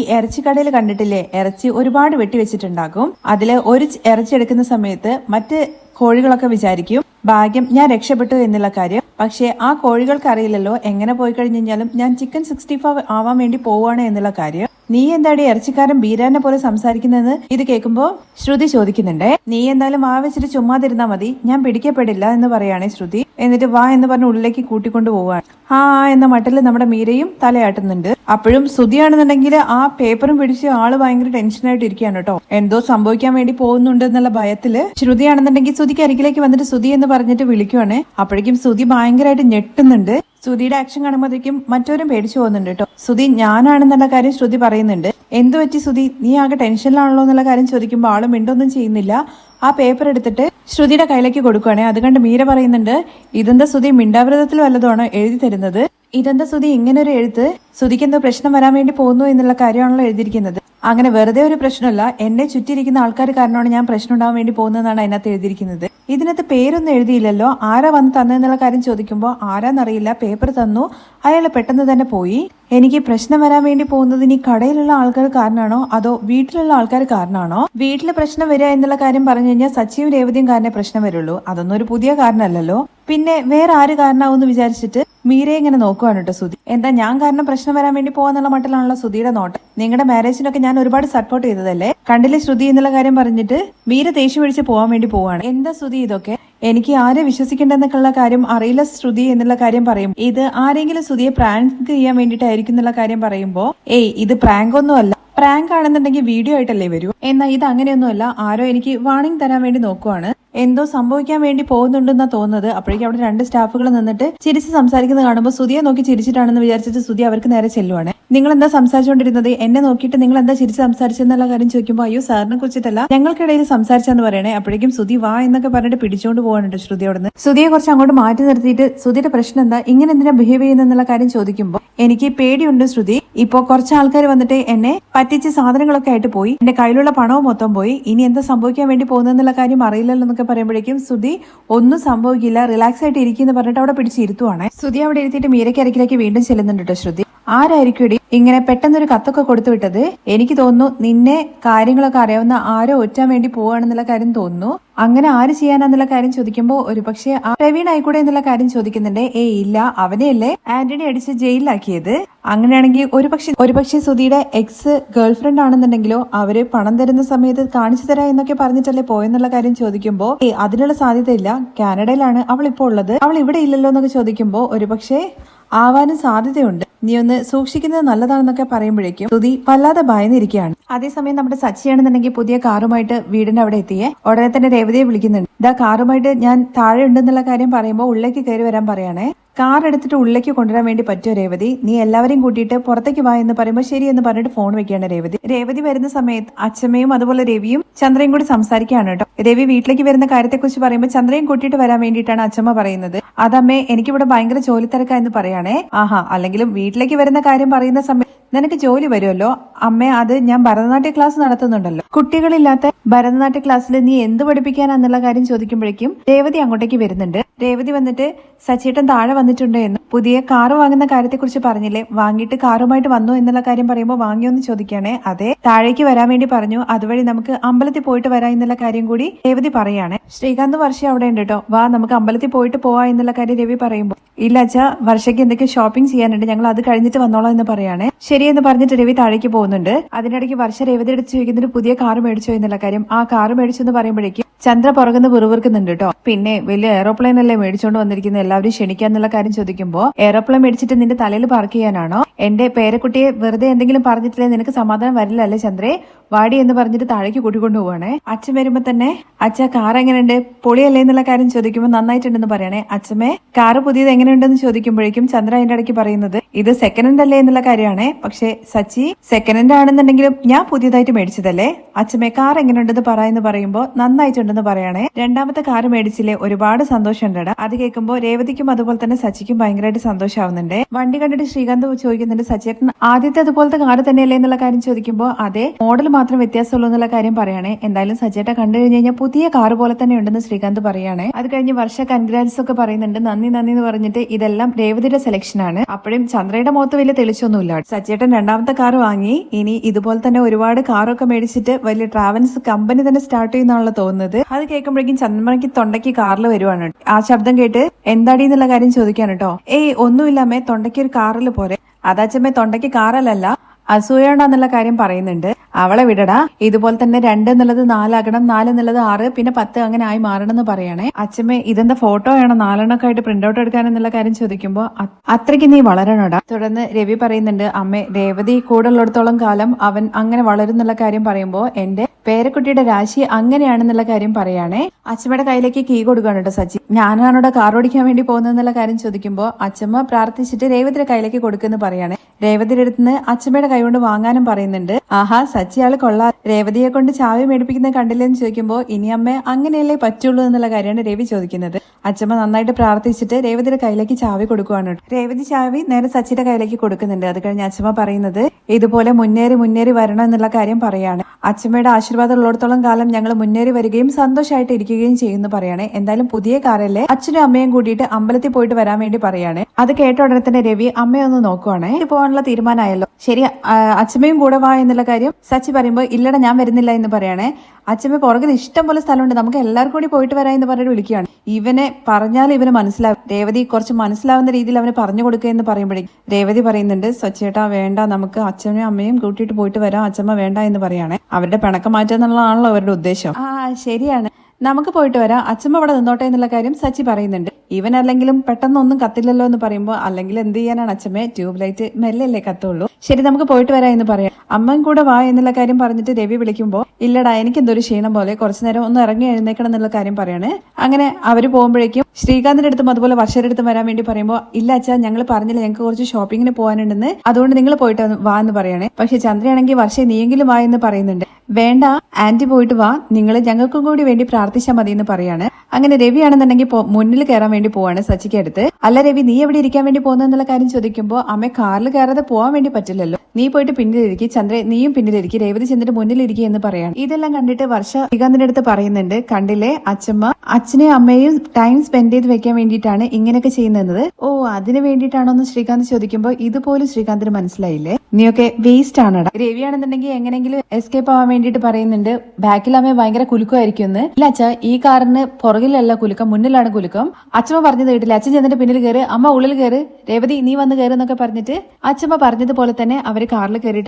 ഇറച്ചിക്കടയിൽ കണ്ടിട്ടില്ലേ? ഇറച്ചി ഒരുപാട് വെട്ടിവെച്ചിട്ടുണ്ടാകും അതിൽ ഒരു ഇറച്ചി എടുക്കുന്ന സമയത്ത് മറ്റ് കോഴികളൊക്കെ വിചാരിക്കും ഭാഗ്യം ഞാൻ രക്ഷപ്പെട്ടു എന്നുള്ള കാര്യം. പക്ഷേ ആ കോഴികൾക്ക് അറിയില്ലല്ലോ എങ്ങനെ പോയി കഴിഞ്ഞു കഴിഞ്ഞാലും ഞാൻ ചിക്കൻ സിക്സ്റ്റി ഫൈവ് ആവാൻ വേണ്ടി പോവാണ് എന്നുള്ള കാര്യം. നീ എന്താടി ഇറച്ചിക്കാരൻ ബീരാനെ പോലെ സംസാരിക്കുന്നതെന്ന് ഇത് കേൾക്കുമ്പോ ശ്രുതി ചോദിക്കുന്നുണ്ടേ. നീ എന്തായാലും വാ വെച്ചിട്ട് ചുമ്മാതിരുന്നാ മതി ഞാൻ പിടിക്കപ്പെടില്ല എന്ന് പറയാണേ ശ്രുതി. എന്നിട്ട് വാ എന്ന് പറഞ്ഞ് ഉള്ളിലേക്ക് കൂട്ടിക്കൊണ്ടു പോവാണ് ആ എന്ന മട്ടിൽ നമ്മുടെ മീരയും തലയാട്ടുന്നുണ്ട്. അപ്പോഴും ശ്രുതിയാണെന്നുണ്ടെങ്കിൽ ആ പേപ്പറും പിടിച്ച് ആൾ ഭയങ്കര ടെൻഷനായിട്ട് ഇരിക്കുകയാണ് കേട്ടോ. എന്തോ സംഭവിക്കാൻ വേണ്ടി പോകുന്നുണ്ട് എന്നുള്ള ഭയത്തിൽ ശ്രുതിയാണെന്നുണ്ടെങ്കിൽ ശ്രുതിക്ക് അരികിലേക്ക് വന്നിട്ട് ശ്രുതി എന്ന് പറഞ്ഞിട്ട് വിളിക്കുവാണ്. അപ്പോഴേക്കും ശ്രുതി ഭയങ്കരമായിട്ട് ഞെട്ടുന്നുണ്ട്. ശ്രുതിയുടെ ആക്ഷൻ കാണുമ്പോഴത്തേക്കും മറ്റവരും പേടിച്ചു പോകുന്നുണ്ട് കേട്ടോ. ശ്രുതി ഞാനാണെന്നുള്ള കാര്യം ശ്രുതി പറയുന്നുണ്ട്. എന്തു പറ്റി ശ്രുതി? നീ ആകെ ടെൻഷനിലാണല്ലോ എന്നുള്ള കാര്യം ചോദിക്കുമ്പോൾ ആളും മിണ്ടൊന്നും ചെയ്യുന്നില്ല. ആ പേപ്പർ എടുത്തിട്ട് ശ്രുതിയുടെ കയ്യിലേക്ക് കൊടുക്കുകയാണെങ്കിൽ അത് കണ്ട് മീര പറയുന്നുണ്ട് ഇതെന്താ ശ്രുതി മിണ്ടാവ്രതത്തിൽ വല്ലതുമാണ് എഴുതി തരുന്നത്? ഇതെന്താ ശ്രുതി ഇങ്ങനെ ഒരു എഴുത്ത്? ശ്രുതിക്ക് എന്തോ പ്രശ്നം വരാൻ വേണ്ടി പോകുന്നു എന്നുള്ള കാര്യമാണല്ലോ എഴുതിയിരിക്കുന്നത്. അങ്ങനെ വെറുതെ ഒരു പ്രശ്നമല്ല എന്നെ ചുറ്റിയിരിക്കുന്ന ആൾക്കാർ കാരണമാണ് ഞാൻ പ്രശ്നം ഉണ്ടാവാൻ വേണ്ടി പോകുന്നതെന്നാണ് അതിനകത്ത് എഴുതിയിരിക്കുന്നത്. ഇതിനകത്ത് പേരൊന്നും എഴുതിയില്ലല്ലോ ആരാ വന്ന് തന്നെന്നുള്ള കാര്യം ചോദിക്കുമ്പോൾ ആരാന്നറിയില്ല പേപ്പർ തന്നു അയാൾ പെട്ടെന്ന് തന്നെ പോയി. എനിക്ക് പ്രശ്നം വരാൻ വേണ്ടി പോകുന്നത് ഇനി കടയിലുള്ള ആൾക്കാർ കാരണമാണോ അതോ വീട്ടിലുള്ള ആൾക്കാർ കാരണമാണോ വീട്ടിൽ പ്രശ്നം വരിക എന്നുള്ള കാര്യം പറഞ്ഞു കഴിഞ്ഞാൽ സച്ചിയും രേവതിയും കാരനെ പ്രശ്നം വരുള്ളൂ. അതൊന്നും ഒരു പുതിയ കാരണമല്ലല്ലോ പിന്നെ വേറെ ആര് കാരണമാവും വിചാരിച്ചിട്ട് മീരെ ഇങ്ങനെ നോക്കുവാണ് കേട്ടോ സുധി. എന്താ ഞാൻ കാരണം പ്രശ്നം വരാൻ വേണ്ടി പോകാന്നുള്ള മട്ടിലാണല്ലോ സുധിയുടെ നോട്ടം. നിങ്ങളുടെ മാരേജിനൊക്കെ ഞാൻ ഒരുപാട് സപ്പോർട്ട് ചെയ്തതല്ലേ? കണ്ടില്ലേ ശ്രുതി എന്നുള്ള കാര്യം പറഞ്ഞിട്ട് മീര ദേഷ്യം പിടിച്ച് പോകാൻ വേണ്ടി പോവാണ്. എന്താ സുധി ഇതൊക്കെ? എനിക്ക് ആരെ വിശ്വസിക്കേണ്ടെന്നൊക്കെയുള്ള കാര്യം അറിയില്ല ശ്രുതി എന്നുള്ള കാര്യം പറയും ഇത് ആരെങ്കിലും ശ്രുതിയെ പ്രാങ്ക് ചെയ്യാൻ വേണ്ടിയിട്ടായിരിക്കും എന്നുള്ള കാര്യം പറയുമ്പോ ഏയ് ഇത് പ്രാങ്ക് ഒന്നുമല്ല പ്രാങ്ക് ആണെന്നുണ്ടെങ്കിൽ വീഡിയോ ആയിട്ടല്ലേ വരൂ. എന്നാൽ ഇത് അങ്ങനെയൊന്നുമല്ല. ആരോ എനിക്ക് വാണിംഗ് തരാൻ വേണ്ടി നോക്കുവാണ്. എന്തോ സംഭവിക്കാൻ വേണ്ടി പോകുന്നുണ്ടെന്നാ തോന്നുന്നത്. അപ്പോഴേക്കും അവിടെ രണ്ട് സ്റ്റാഫുകൾ നിന്നിട്ട് ചിരിച്ച് സംസാരിക്കുന്നത് കാണുമ്പോൾ സുതിയെ നോക്കി ചിരിച്ചിട്ടാണെന്ന് വിചാരിച്ചിട്ട് സുതി അവർക്ക് നേരെ ചെല്ലുവാണ്. നിങ്ങൾ എന്താ സംസാരിച്ചുകൊണ്ടിരുന്നത് എന്നെ നോക്കിയിട്ട് നിങ്ങൾ എന്താ ചിരിച്ച് സംസാരിച്ചെന്നുള്ള കാര്യം ചോദിക്കുമ്പോൾ അയ്യോ സാറിനെ കുറിച്ചിട്ടല്ല. ഞങ്ങൾക്കിടയിൽ സംസാരിച്ചെന്ന് പറയണേ. അപ്പോഴേക്കും സുതി വാ എന്നൊക്കെ പറഞ്ഞിട്ട് പിടിച്ചുകൊണ്ട് പോകാനുണ്ട് ശ്രുതി അവിടെ നിന്ന് സുതിയെ കുറച്ച് അങ്ങോട്ട് മാറ്റി നിർത്തിയിട്ട് സുതിയുടെ പ്രശ്നം എന്താ? ഇങ്ങനെ എന്തിനാ ബിഹേവ് ചെയ്യുന്നെന്നുള്ള കാര്യം ചോദിക്കുമ്പോൾ എനിക്ക് പേടിയുണ്ട് ശ്രുതി. ഇപ്പോ കുറച്ച് ആൾക്കാർ വന്നിട്ട് എന്നെ പറ്റിച്ച് സാധനങ്ങളൊക്കെ ആയിട്ട് പോയി. എന്റെ കയ്യിലുള്ള പണവും മൊത്തം പോയി. ഇനി എന്താ സംഭവിക്കാൻ വേണ്ടി പോകുന്നെന്നുള്ള കാര്യം അറിയില്ലല്ലോ എന്നൊക്കെ പറയുമ്പോഴേക്കും സുധി ഒന്നും സംഭവിക്കില്ല റിലാക്സ് ആയിട്ട് ഇരിക്കുന്നു പറഞ്ഞിട്ട് അവിടെ പിടിച്ചിരുത്തുവാണ്. സുധി അവിടെ ഇരുത്തിയിട്ട് മീരക്കരക്കിലേക്ക് വീണ്ടും ചെല്ലുന്നുണ്ട് കേട്ടോ ശ്രുതി. ആരായിരിക്കും ഇങ്ങനെ പെട്ടെന്നൊരു കത്തൊക്കെ കൊടുത്തു വിട്ടത്? എനിക്ക് തോന്നുന്നു നിന്നെ കാര്യങ്ങളൊക്കെ അറിയാവുന്ന ആരോ ഒറ്റാൻ വേണ്ടി പോവാണെന്നുള്ള കാര്യം തോന്നുന്നു. അങ്ങനെ ആര് ചെയ്യാനാന്നുള്ള കാര്യം ചോദിക്കുമ്പോൾ ഒരു പക്ഷെ ആ പ്രവീൺ ആയിക്കൂടെ എന്നുള്ള കാര്യം ചോദിക്കുന്നുണ്ട്. ഏ ഇല്ല അവനെയല്ലേ ആന്റണി അടിച്ച് ജയിലിലാക്കിയത്? അങ്ങനെയാണെങ്കിൽ ഒരു പക്ഷെ ഒരു പക്ഷെ സുധിയുടെ എക്സ് ഗേൾഫ്രണ്ട് ആണെന്നുണ്ടെങ്കിലോ അവർ പണം തരുന്ന സമയത്ത് കാണിച്ചു തരാം എന്നൊക്കെ പറഞ്ഞിട്ടല്ലേ പോയെന്നുള്ള കാര്യം ചോദിക്കുമ്പോൾ ഏ അതിനുള്ള സാധ്യതയില്ല. കാനഡയിലാണ് അവൾ ഇപ്പോൾ ഉള്ളത്. അവൾ ഇവിടെ ഇല്ലല്ലോ എന്നൊക്കെ ചോദിക്കുമ്പോൾ ഒരു പക്ഷേ ആവാനും സാധ്യതയുണ്ട്. നീ ഒന്ന് സൂക്ഷിക്കുന്നത് നല്ലതാണെന്നൊക്കെ പറയുമ്പോഴേക്കും സ്തുതി വല്ലാതെ ഭയന്നിരിക്കുകയാണ്. അതേസമയം നമ്മുടെ സച്ചിയാണെന്നുണ്ടെങ്കിൽ പുതിയ കാറുമായിട്ട് വീടിന്റെ അവിടെ എത്തിയേ. ഉടനെ തന്നെ രേവതിയെ വിളിക്കുന്നുണ്ട്. ഇതാ കാറുമായിട്ട് ഞാൻ താഴെ ഉണ്ടെന്നുള്ള കാര്യം പറയുമ്പോൾ ഉള്ളിലേക്ക് കയറി വരാൻ പറയണേ. കാർ എടുത്തിട്ട് ഉള്ളിലേക്ക് കൊണ്ടുവരാൻ വേണ്ടി പറ്റുമോ രേവതി? നീ എല്ലാവരെയും കൂട്ടിയിട്ട് പുറത്തേക്ക് വാ എന്ന് പറയുമ്പോൾ ശരി എന്ന് പറഞ്ഞിട്ട് ഫോൺ വെക്കുകയാണ് രേവതി. രേവതി വരുന്ന സമയത്ത് അച്ഛമ്മയും അതുപോലെ രവിയും ചന്ദ്രയും കൂടി സംസാരിക്കുകയാണ് കേട്ടോ. രവി വീട്ടിലേക്ക് വരുന്ന കാര്യത്തെക്കുറിച്ച് പറയുമ്പോൾ ചന്ദ്രയും കൂട്ടിയിട്ട് വരാൻ വേണ്ടിയിട്ടാണ് അച്ഛമ്മ പറയുന്നത്. അതമ്മേ എനിക്കിവിടെ ഭയങ്കര ജോലി തിരക്ക എന്ന് പറയാണേ ആഹാ അല്ലെങ്കിലും വീട്ടിലേക്ക് വരുന്ന കാര്യം പറയുന്ന സമയത്ത് നിനക്ക് ജോലി വരുമല്ലോ? അമ്മേ അത് ഞാൻ ഭരതനാട്യ ക്ലാസ് നടത്തുന്നുണ്ടല്ലോ. കുട്ടികളില്ലാത്ത ഭരതനാട്യ ക്ലാസ്സിൽ നീ എന്ത് പഠിപ്പിക്കാനാന്നുള്ള കാര്യം ചോദിക്കുമ്പോഴേക്കും രേവതി അങ്ങോട്ടേക്ക് വരുന്നുണ്ട്. രേവതി വന്നിട്ട് സച്ചേട്ടൻ താഴെ വന്നിട്ടുണ്ട് എന്ന് പുതിയ കാറ് വാങ്ങുന്ന കാര്യത്തെക്കുറിച്ച് പറഞ്ഞില്ലേ? വാങ്ങിയിട്ട് കാറുമായിട്ട് വന്നു എന്നുള്ള കാര്യം പറയുമ്പോൾ വാങ്ങിയോന്ന് ചോദിക്കുകയാണേ. അതെ താഴേക്ക് വരാൻ വേണ്ടി പറഞ്ഞു. അതുവഴി നമുക്ക് അമ്പലത്തിൽ പോയിട്ട് വരാം എന്നുള്ള കാര്യം കൂടി രേവതി പറയാണ്. ശ്രീകാന്ത് വർഷ അവിടെ ഉണ്ട് കേട്ടോ. വാ നമുക്ക് അമ്പലത്തിൽ പോയിട്ട് പോവാ എന്നുള്ള കാര്യം രവി പറയുമ്പോൾ ഇല്ല അച്ഛാ വർഷയ്ക്ക് എന്തൊക്കെ ഷോപ്പിംഗ് ചെയ്യാനുണ്ട്. ഞങ്ങൾ അത് കഴിഞ്ഞിട്ട് വന്നോളാം എന്ന് പറയാണ്. ശരിയെന്ന് പറഞ്ഞിട്ട് രവി താഴേക്ക് പോകുന്നുണ്ട്. അതിനിടയ്ക്ക് വർഷ രേവതി എടുത്ത് ചോദിക്കുന്നൊരു പുതിയ കാറ് മേടിച്ചോ എന്നുള്ള കാര്യം. ആ കാറ് മേടിച്ചെന്ന് പറയുമ്പോഴേക്കും ചന്ദ്ര പുറകുന്ന് വെറുവിറുക്കുന്നുണ്ട് കേട്ടോ പിന്നെ വലിയ എയറോപ്ലെയിൻ അല്ലേ മേടിച്ചോണ്ട് വന്നിരിക്കുന്ന? എല്ലാവരും ക്ഷണിക്കാന്നുള്ള കാര്യം ചോദിക്കുമ്പോൾ എയറോപ്ലെയിൻ മേടിച്ചിട്ട് നിന്റെ തലയിൽ പാർക്ക് ചെയ്യാനാണോ? എന്റെ പേരക്കുട്ടിയെ വെറുതെ എന്തെങ്കിലും പറഞ്ഞിട്ടില്ലേ? നിനക്ക് സമാധാനം വരില്ല അല്ലേ ചന്ദ്രേ? വാടി എന്ന് പറഞ്ഞിട്ട് താഴേക്ക് കൂട്ടിക്കൊണ്ടു പോവാണേ. അച്ഛൻ വരുമ്പോ തന്നെ അച്ഛ കാർ എങ്ങനെയുണ്ട്? പൊളിയല്ലേ എന്നുള്ള കാര്യം ചോദിക്കുമ്പോൾ നന്നായിട്ടുണ്ടെന്ന് പറയണേ. അച്ഛമ്മേ കാറ് പുതിയത് എങ്ങനെയുണ്ടെന്ന് ചോദിക്കുമ്പോഴേക്കും ചന്ദ്ര അതിന്റെ ഇടയ്ക്ക് പറയുന്നത് ഇത് സെക്കൻഡ് ഹാൻഡ് അല്ലേ എന്നുള്ള കാര്യമാണ്. പക്ഷെ സച്ചി സെക്കൻഡ് ഹാൻഡ് ആണെന്നുണ്ടെങ്കിലും ഞാൻ പുതിയതായിട്ട് മേടിച്ചതല്ലേ? അച്ഛമേ കാർ എങ്ങനെയുണ്ടെന്ന് പറയാന്ന് പറയുമ്പോൾ നന്നായിട്ടുണ്ടെന്ന് പറയണേ. രണ്ടാമത്തെ കാർ മേടിച്ചില്ലേ ഒരുപാട് സന്തോഷമുണ്ടടാ. അത് കേൾക്കുമ്പോൾ രേവതിക്കും അതുപോലെ തന്നെ സച്ചിക്കും ഭയങ്കരമായിട്ട് സന്തോഷമാവുന്നുണ്ട് വണ്ടി കണ്ടിട്ട് ശ്രീകാന്ത് ചോദിക്കുന്നുണ്ട് സച്ചേട്ടൻ ആദ്യത്തെ അതുപോലത്തെ കാർ തന്നെയല്ലേ എന്നുള്ള കാര്യം ചോദിക്കുമ്പോൾ അതെ മോഡൽ മാത്രം വ്യത്യാസമുള്ളൂ എന്നുള്ള കാര്യം പറയണേ. എന്തായാലും സച്ചേട്ട കണ്ടു കഴിഞ്ഞ് കഴിഞ്ഞാൽ പുതിയ കാർ പോലെ തന്നെ ഉണ്ടെന്ന് ശ്രീകാന്ത് പറയണേ. അത് കഴിഞ്ഞ് വർഷ കൺഗ്രാറ്റ്സ് ഒക്കെ പറയുന്നുണ്ട്. നന്ദി നന്ദി എന്ന് പറഞ്ഞിട്ട് ഇതെല്ലാം രേവതിയുടെ സെലക്ഷൻ ആണ്. അപ്പോഴും ചന്ദ്രയുടെ മുഖത്ത് വലിയ തെളിച്ചൊന്നുമില്ല. സച്ചേട്ടൻ രണ്ടാമത്തെ കാർ വാങ്ങി. ഇനി ഇതുപോലെ തന്നെ ഒരുപാട് കാറൊക്കെ മേടിച്ചിട്ട് വലിയ ട്രാവൽസ് കമ്പനി തന്നെ സ്റ്റാർട്ട് ചെയ്യുന്നാണല്ലോ തോന്നുന്നത്. അത് കേൾക്കുമ്പോഴേക്കും ചന്ദ്രമണിക്ക് തൊണ്ടയ്ക്ക് കാറിൽ വരുവാണ് ആ ശബ്ദം കേട്ട് എന്താടി എന്നുള്ള കാര്യം ചോദിക്കാണ് കേട്ടോ. ഏയ് ഒന്നുമില്ലാമേ തൊണ്ടയ്ക്ക് ഒരു കാറിൽ പോരെ. അതാച്ചമ്മേ തൊണ്ടയ്ക്ക് കാറല്ലല്ല എന്നുള്ള കാര്യം പറയുന്നുണ്ട്. അവളെ വിടടാ. ഇതുപോലെ തന്നെ രണ്ട് എന്നുള്ളത് നാലാകണം നാല് എന്നുള്ളത് ആറ് പിന്നെ പത്ത് അങ്ങനെ ആയി മാറണം എന്ന് പറയണേ. അച്ഛമ്മ ഇതെന്താ ഫോട്ടോ ആണോ നാലെണ്ണൊക്കെ ആയിട്ട് പ്രിന്റ് ഔട്ട് എടുക്കാൻ എന്നുള്ള കാര്യം ചോദിക്കുമ്പോൾ അത്രയ്ക്ക് നീ വളരണോടാ. തുടർന്ന് രവി പറയുന്നുണ്ട് അമ്മേ രേവതി കൂടെ ഉള്ളിടത്തോളം കാലം അവൻ അങ്ങനെ വളരും എന്നുള്ള കാര്യം പറയുമ്പോൾ എന്റെ പേരക്കുട്ടിയുടെ രാശി അങ്ങനെയാണെന്നുള്ള കാര്യം പറയാണേ. അച്ഛമ്മയുടെ കയ്യിലേക്ക് കീ കൊടുക്കുകയാണ് കേട്ടോ സച്ചി. ഞാനാണോടെ കാർ ഓടിക്കാൻ വേണ്ടി പോകുന്നതെന്നുള്ള കാര്യം ചോദിക്കുമ്പോൾ അച്ഛമ്മ പ്രാർത്ഥിച്ചിട്ട് രേവതിയുടെ കയ്യിലേക്ക് കൊടുക്കുന്നു പറയാണ്. രേവതിയുടെ അടുത്ത് അച്ഛമ്മയുടെ കൈകൊണ്ട് വാങ്ങാനും പറയുന്നുണ്ട്. ആഹാ സച്ചിയാൾ കൊള്ളാ. രേവതിയെ കൊണ്ട് ചാവി മേടിപ്പിക്കുന്നത് കണ്ടില്ലെന്ന് ചോദിക്കുമ്പോൾ ഇനി അമ്മ അങ്ങനെയല്ലേ പറ്റുള്ളൂ എന്നുള്ള കാര്യമാണ് രവി ചോദിക്കുന്നത്. അച്ഛമ്മ നന്നായിട്ട് പ്രാർത്ഥിച്ചിട്ട് രേവതിയുടെ കയ്യിലേക്ക് ചാവി കൊടുക്കുവാണ് രേവതി ചാവി നേരെ സച്ചിയുടെ കയ്യിലേക്ക് കൊടുക്കുന്നുണ്ട്. അത് കഴിഞ്ഞ് അച്ഛമ്മ പറയുന്നത് ഇതുപോലെ മുന്നേറി മുന്നേറി വരണം എന്നുള്ള കാര്യം പറയാണ്. അച്ഛമ്മയുടെ ആശീർവാദം ഉള്ളിടത്തോളം കാലം ഞങ്ങൾ മുന്നേറി വരികയും സന്തോഷമായിട്ട് ഇരിക്കുകയും ചെയ്യുന്നു പറയാണ്. എന്തായാലും പുതിയ കാറല്ലേ അച്ഛനും അമ്മയും കൂടിയിട്ട് അമ്പലത്തിൽ പോയിട്ട് വരാൻ വേണ്ടി പറയാണ്. അത് കേട്ട ഉടനെ തന്നെ രവി അമ്മയൊന്ന് നോക്കുവാണേ. പോകാനുള്ള തീരുമാനമായല്ലോ. ശരി അച്ഛമ്മയും കൂടെ വാ എന്നുള്ള കാര്യം സച്ചി പറയുമ്പോൾ ഇല്ലട ഞാൻ വരുന്നില്ല എന്ന് പറയണേ. അച്ഛമ്മ പുറകിൽ ഇഷ്ടം പോലെ സ്ഥലമുണ്ട്. നമുക്ക് എല്ലാവർക്കും കൂടി പോയിട്ട് വരാം എന്ന് പറഞ്ഞിട്ട് വിളിക്കുകയാണ്. ഇവനെ പറഞ്ഞാൽ ഇവന് മനസ്സിലാവും. രേവതി കുറച്ച് മനസ്സിലാവുന്ന രീതിയിൽ അവന് പറഞ്ഞു കൊടുക്കുക എന്ന് പറയുമ്പോഴേക്കും രേവതി പറയുന്നുണ്ട് സച്ചേട്ടാ വേണ്ട നമുക്ക് അച്ഛനും അമ്മയും കൂട്ടിയിട്ട് പോയിട്ട് വരാം അച്ഛമ്മ വേണ്ട എന്ന് പറയാണ്. അവരുടെ പിണക്കം മാറ്റുക എന്നുള്ളതാണല്ലോ അവരുടെ ഉദ്ദേശം. ആ ശരിയാണ്. നമുക്ക് പോയിട്ട് വരാം. അച്ഛമ്മ അവിടെ നിന്നോട്ടെ എന്നുള്ള കാര്യം സച്ചി പറയുന്നുണ്ട്. ഇവൻ അല്ലെങ്കിലും പെട്ടെന്ന് ഒന്നും കത്തില്ലല്ലോ എന്ന് പറയുമ്പോൾ അല്ലെങ്കിൽ എന്ത് ചെയ്യാനാണ് അച്ഛമ്മേ? ട്യൂബ് ലൈറ്റ് മെല്ലല്ലേ കത്തുള്ളൂ. ശരി നമുക്ക് പോയിട്ട് വരാം എന്ന് പറയാം. അമ്മയും കൂടെ വാ എന്നുള്ള കാര്യം പറഞ്ഞിട്ട് രവി വിളിക്കുമ്പോൾ ഇല്ലടാ എനിക്ക് എന്തൊരു ക്ഷീണം പോലെ കുറച്ചു നേരം ഒന്ന് ഇറങ്ങി എഴുന്നേക്കണം എന്നുള്ള കാര്യം പറയാണ്. അങ്ങനെ അവർ പോകുമ്പോഴേക്കും ശ്രീകാന്തിന്റെ അടുത്തും അതുപോലെ വർഷയുടെ അടുത്തും വരാൻ വേണ്ടി പറയുമ്പോൾ ഇല്ല അച്ഛാ ഞങ്ങൾ പറഞ്ഞില്ല ഞങ്ങൾക്ക് കുറച്ച് ഷോപ്പിങ്ങിന് പോകാനുണ്ടെന്ന്. അതുകൊണ്ട് നിങ്ങൾ പോയിട്ട് വാ എന്ന് പറയണേ. പക്ഷെ ചന്ദ്രയാണെങ്കിൽ വർഷ നീയെങ്കിലും വാ എന്ന് പറയുന്നുണ്ട്. വേണ്ട ആന്റി പോയിട്ട് വാ. നിങ്ങൾ ഞങ്ങൾക്കും കൂടി വേണ്ടി പ്രാർത്ഥിച്ചാൽ മതി എന്ന് പറയാണ്. അങ്ങനെ രവി ആണെന്നുണ്ടെങ്കിൽ മുന്നിൽ കയറാൻ വേണ്ടി പോവാണ് സച്ചിക്ക് അടുത്ത്. അല്ല രവി നീ എവിടെ ഇരിക്കാൻ വേണ്ടി പോകുന്നെന്നുള്ള കാര്യം ചോദിക്കുമ്പോൾ അമ്മ കാറിൽ കയറാതെ പോകാൻ വേണ്ടി പറ്റില്ലല്ലോ. നീ പോയിട്ട് പിന്നിലിരിക്കും. ചന്ദ്ര നീയും പിന്നിലിരിക്കും. രേവതി ചന്ദ്രന്റെ മുന്നിലിരിക്കുക എന്ന് പറയാണ്. ഇതെല്ലാം കണ്ടിട്ട് വർഷ ശ്രീകാന്തിന്റെ അടുത്ത് പറയുന്നുണ്ട് കണ്ടില്ലേ അച്ഛമ്മ അച്ഛനെയും അമ്മയും ടൈം സ്പെൻഡ് ചെയ്ത് വെക്കാൻ വേണ്ടിയിട്ടാണ് ഇങ്ങനെയൊക്കെ ചെയ്യുന്നത്. ഓ അതിന് വേണ്ടിയിട്ടാണോ എന്ന് ശ്രീകാന്ത് ചോദിക്കുമ്പോൾ ഇതുപോലും ശ്രീകാന്തിന് മനസ്സിലായില്ലേ? നീയൊക്കെ വേസ്റ്റ് ആണടാ. രവിയാണെന്നുണ്ടെങ്കിൽ എങ്ങനെങ്കിലും എസ്കേപ്പ് ആവാൻ വേണ്ടിയിട്ട് പറയുന്നുണ്ട്. ബാക്കിൽ അമ്മ ഭയങ്കര കുലുക്കുമായിരിക്കും എന്ന് ഇല്ല അച്ഛ ഈ കാറിന് പുറകിലല്ല കുലുക്കം മുന്നിലാണ് കുലുക്കം. അച്ഛമ്മ പറഞ്ഞത് കേട്ടില്ല? അച്ഛൻ ചെന്നിട്ട് പിന്നിൽ കയറി അമ്മ ഉള്ളിൽ കയറി രേവതി നീ വന്ന് കയറി എന്നൊക്കെ പറഞ്ഞിട്ട് അച്ഛമ്മ പറഞ്ഞതുപോലെ തന്നെ അവർ കാറിൽ കയറിയിട്ട്